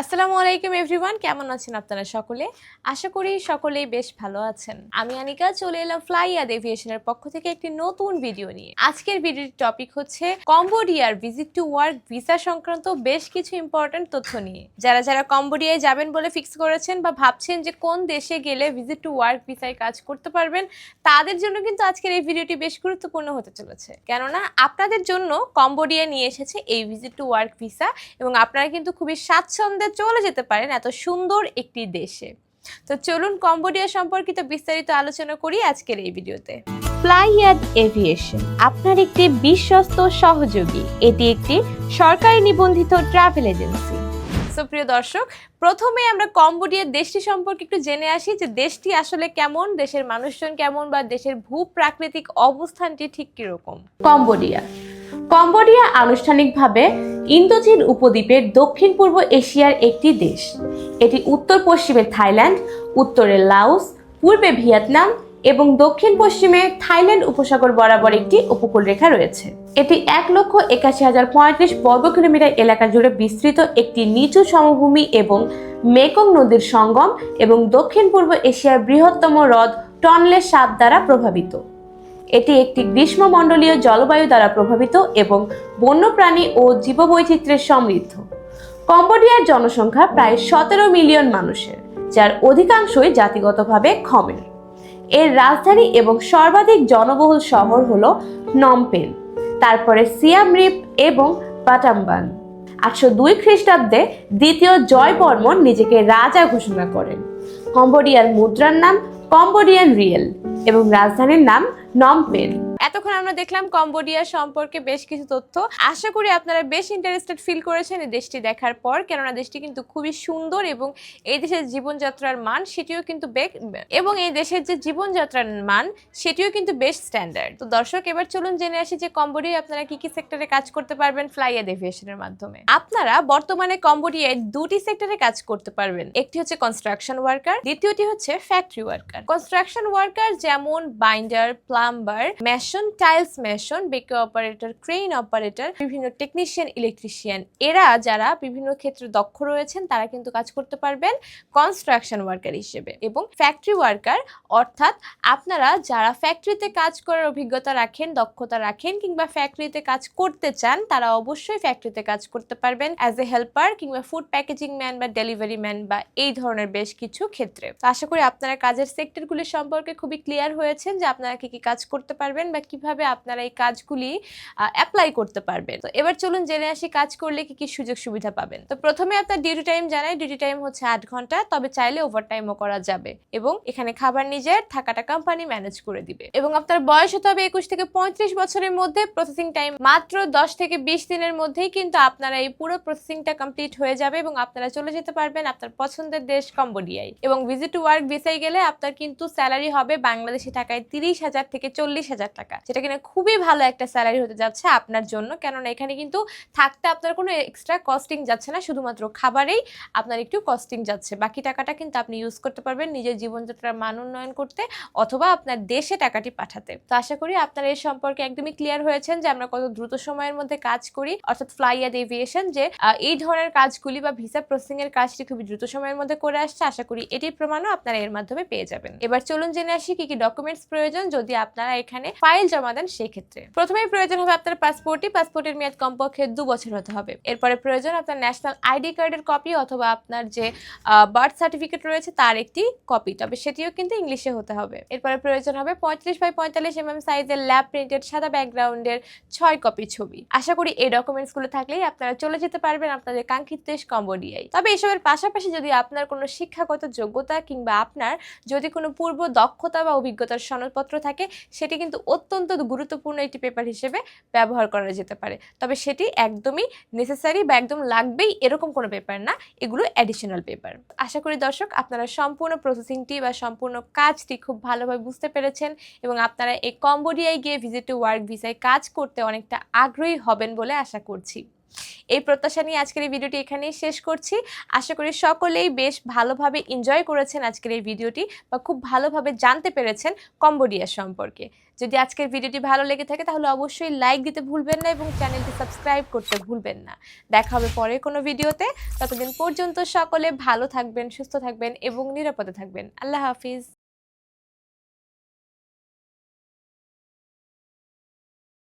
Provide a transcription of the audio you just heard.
আসসালামু আলাইকুম এভরিওয়ান, কেমন আছেন আপনারা সকলে? আশা করি সকলেই বেশ ভালো আছেন। আমি আনিকা, চলে এলাম ফ্লাই এভিয়েশনের পক্ষ থেকে একটি নতুন ভিডিও নিয়ে। আজকের ভিডিওর টপিক হচ্ছে কম্বোডিয়ার ভিজিট টু ওয়ার্ক ভিসা সংক্রান্ত বেশ কিছু ইম্পর্টেন্ট তথ্য নিয়ে। যারা যারা কম্বোডিয়ায় যাবেন বলে ফিক্স করেছেন বা ভাবছেন যে কোন দেশে গেলে ভিজিট টু ওয়ার্ক ভিসায় কাজ করতে পারবেন, তাদের জন্য কিন্তু আজকের এই ভিডিওটি বেশ গুরুত্বপূর্ণ হতে চলেছে। কেননা আপনাদের জন্য কম্বোডিয়া নিয়ে এসেছে এই ভিজিট টু ওয়ার্ক ভিসা এবং আপনারা কিন্তু খুবই স্বাচ্ছন্দ্যে চলে যেতে পারেন এত সুন্দর একটি দেশে। তো চলুন কম্বোডিয়া সম্পর্কিত বিস্তারিত আলোচনা করি আজকের এই ভিডিওতে। ফ্লাইয়াদ এভিয়েশন আপনার একটি বিশ্বস্ত সহযোগী। এটি একটি সরকারি নিবন্ধিত ট্রাভেল এজেন্সি সুপ্রিয় দর্শক প্রথমে আমরা কম্বোডিয়ার দেশটি সম্পর্কে একটু জেনে আসি যে দেশটি আসলে কেমন দেশের মানুষজন কেমন বা দেশের ভূপ্রাকৃতিক অবস্থানটি ঠিক কীরকম। কম্বোডিয়া কম্বোডিয়া আনুষ্ঠানিকভাবে ইন্দোচীন উপদ্বীপের দক্ষিণ পূর্ব এশিয়ার একটি দেশ। এটি উত্তর পশ্চিমে থাইল্যান্ড, উত্তরে লাওস, পূর্বে ভিয়েতনাম এবং দক্ষিণ পশ্চিমে থাইল্যান্ড উপসাগর বরাবর একটি উপকূল রেখা রয়েছে। এটি এক লক্ষ একাশি হাজার পঁয়ত্রিশ বর্গ কিলোমিটার এলাকা জুড়ে বিস্তৃত একটি নিচু সমভূমি এবং মেকং নদীর সঙ্গম এবং দক্ষিণ পূর্ব এশিয়ার বৃহত্তম হ্রদ টনলে সাত দ্বারা প্রভাবিত। এটি একটি গ্রীষ্মমণ্ডলীয় জলবায়ু দ্বারা প্রভাবিত এবং বন্যপ্রাণী ও জীববৈচিত্র্যের সমৃদ্ধ। কম্বোডিয়ার জনসংখ্যা প্রায় সতেরো মিলিয়ন মানুষের, যার অধিকাংশই জাতিগতভাবে খমের। এর রাজধানী এবং সর্বাধিক জনবহুল শহর হল নমপেন তারপরে সিয়াম রিপ এবং পাটাম্বান আটশো দুই খ্রিস্টাব্দে দ্বিতীয় জয় বর্মন নিজেকে রাজা ঘোষণা করেন। কম্বোডিয়ার মুদ্রার নাম কম্বোডিয়ান রিয়েল। এবং রাজধানীর নাম নমপেন এতক্ষণ আমরা দেখলাম কম্বোডিয়া সম্পর্কে বেশ কিছু তথ্য। আশা করি আপনারা বেশ ইন্টারেস্টেড ফিল করেছেন এই দেশটি দেখার পর, কেননা দেশটি কিন্তু খুবই সুন্দর এবং এই দেশের জীবনযাত্রার মান সেটিও কিন্তু এবং এই দেশের যে জীবনযাত্রার মান সেটিও কিন্তু বেশ স্ট্যান্ডার্ড তো দর্শক, এবার চলুন জেনে আসি যে কম্বোডিয়া আপনারা কি কি সেক্টরে কাজ করতে পারবেন ফ্লাই ফ্লাইয়াদ এভিয়েশনের মাধ্যমে। আপনারা বর্তমানে কম্বোডিয়ায় দুটি সেক্টরে কাজ করতে পারবেন। একটি হচ্ছে কনস্ট্রাকশন ওয়ার্কার দ্বিতীয়টি হচ্ছে ফ্যাক্টরি ওয়ার্কার কনস্ট্রাকশন ওয়ার্কার যেমন binder plumber mason tiles mason, বেকে অপারেটর ক্রেন অপারেটর, বিভিন্ন টেকনিশিয়ান, ইলেকট্রিশিয়ান। এরা যারা বিভিন্ন ক্ষেত্রে দক্ষ রয়েছেন, তারা কিন্তু কাজ করতে পারবেন কনস্ট্রাকশন ওয়ার্কার হিসেবে এবং ফ্যাক্টরি ওয়ার্কার অর্থাৎ আপনারা যারা ফ্যাক্টরিতে কাজ করার অভিজ্ঞতা রাখেন, দক্ষতা রাখেন কিংবা ফ্যাক্টরিতে কাজ করতে চান, তারা অবশ্যই ফ্যাক্টরিতে কাজ করতে পারবেন অ্যাজ এ হেল্পার কিংবা ফুড প্যাকেজিং ম্যান বা ডেলিভারি ম্যান বা এই ধরনের বেশ কিছু ক্ষেত্রে। আশা করি আপনারা কাজের সেক্টরগুলি সম্পর্কে খুবই ক্লিয়ার হয়েছেন যে আপনারা কি কি কাজ করতে পারবেন বা কীভাবে আপনারা এই কাজগুলি অ্যাপ্লাই করতে পারবেন। তো এবার চলুন জেনে আসি কাজ করলে কি কি সুযোগ সুবিধা পাবেন। তো প্রথমে আপনার ডিউটি টাইম জানাই। ডিউটি টাইম হচ্ছে আট ঘণ্টা। তবে চাইলে ওভার টাইমও করা যাবে এবং এখানে খাবার নিজের, থাকাটা কোম্পানি ম্যানেজ করে দিবে। এবং আপনার বয়স হতে হবে একুশ থেকে পঁয়ত্রিশ বছরের মধ্যে। প্রসেসিং টাইম মাত্র দশ থেকে বিশ দিনের মধ্যেই কিন্তু আপনারা এই পুরো প্রসেসিংটা কমপ্লিট হয়ে যাবে এবং আপনারা চলে যেতে পারবেন আপনার পছন্দের দেশ কম্বোডিয়ায়। এবং ভিজিট টু ওয়ার্ক ভিসায় গেলে আপনার কিন্তু স্যালারি হবে বাংলাদেশি টাকায় তিরিশ হাজার থেকে চল্লিশ হাজার টাকা। যেটা কিনা খুবই ভালো একটা স্যালারি হতে যাচ্ছে আপনার জন্য। কেননা এখানে কিন্তু থাকতে আপনার কোনো এক্সট্রা কস্টিং যাচ্ছে না। শুধুমাত্র খাবারেই আপনার একটু কস্টিং যাচ্ছে। বাকি টাকাটা কিন্তু আপনি ইউজ করতে পারবেন নিজের জীবনযাত্রার মান উন্নয়ন করতে অথবা আপনার দেশে টাকাটি পাঠাতে। তো আশা করি আপনারা এই সম্পর্কে একদমই ক্লিয়ার হয়েছেন যে আমরা কত দ্রুত সময়ের মধ্যে কাজ করি। অর্থাৎ ফ্লাইয়াদ এভিয়েশন যে এই ধরনের কাজগুলি বা ভিসা প্রসেসিং এর কাজটি খুবই দ্রুত সময়ের মধ্যে করে আসছে। আশা করি এটির প্রমাণও আপনারা এর মাধ্যমে পেয়ে যাবেন। এবার চলুন জেনে আসি কি কি ডকুমেন্টস প্রয়োজন। যদি আপনারা এখানে ফাইল জমা দেন সেই ক্ষেত্রে প্রথমেই প্রয়োজন হবে আপনার পাসপোর্টই পাসপোর্টের মেয়াদ কমপক্ষে দু বছর হতে হবে। এরপরে প্রয়োজন আপনার ন্যাশনাল আইডি কার্ডের কপি অথবা আপনার যে বার্থ সার্টিফিকেট রয়েছে তার একটি কপি। তবে সেটিও কিন্তু ইংলিশে হতে হবে। এরপরে প্রয়োজন হবে পঁয়ত্রিশ বাই পঁয়তাল্লিশ এমএম সাইজের ল্যাব প্রিন্টেড সাদা ব্যাকগ্রাউন্ডের ছয় কপি ছবি। আশা করি এই ডকুমেন্টসগুলো থাকলেই আপনারা চলে যেতে পারবেন আপনাদের কাঙ্ক্ষিত দেশ কম্বোডিয়ায়। তবে এসবের পাশাপাশি যদি আপনার কোনো শিক্ষাগত যোগ্যতা কিংবা আপনার যদি কোনো পূর্ব দক্ষতা বা অভিজ্ঞতার সনদপত্র থাকে, সেটি কিন্তু অত্যন্ত গুরুত্বপূর্ণ একটি পেপার হিসেবে ব্যবহার করা যেতে পারে। তবে সেটি একদমই নেসেসারি বা একদম লাগবেই এরকম কোনো পেপার না, এগুলো অ্যাডিশনাল পেপার আশা করি দর্শক, আপনারা সম্পূর্ণ প্রসেসিংটি বা সম্পূর্ণ কাজটি খুব ভালোভাবে বুঝতে পেরেছেন এবং আপনারা এই কম্বোডিয়ায় গিয়ে ভিজিট টু ওয়ার্ক ভিসায় কাজ করতে অনেকটা আগ্রহী হবেন বলে আশা করছি। এই প্রত্যাশা নিয়ে আজকের এই ভিডিওটি এখানেই শেষ করছি। আশা করি সকলেই বেশ ভালোভাবে এনজয় করেছেন আজকের এই ভিডিওটি বা খুব ভালোভাবে জানতে পেরেছেন কম্বোডিয়া সম্পর্কে। যদি আজকের ভিডিওটি ভালো লেগে থাকে তাহলে অবশ্যই লাইক দিতে ভুলবেন না এবং চ্যানেলটি সাবস্ক্রাইব করতে ভুলবেন না। দেখা হবে পরের কোনো ভিডিওতে। ততদিন পর্যন্ত সকলে ভালো থাকবেন, সুস্থ থাকবেন এবং নিরাপদে থাকবেন। আল্লাহ হাফিজ।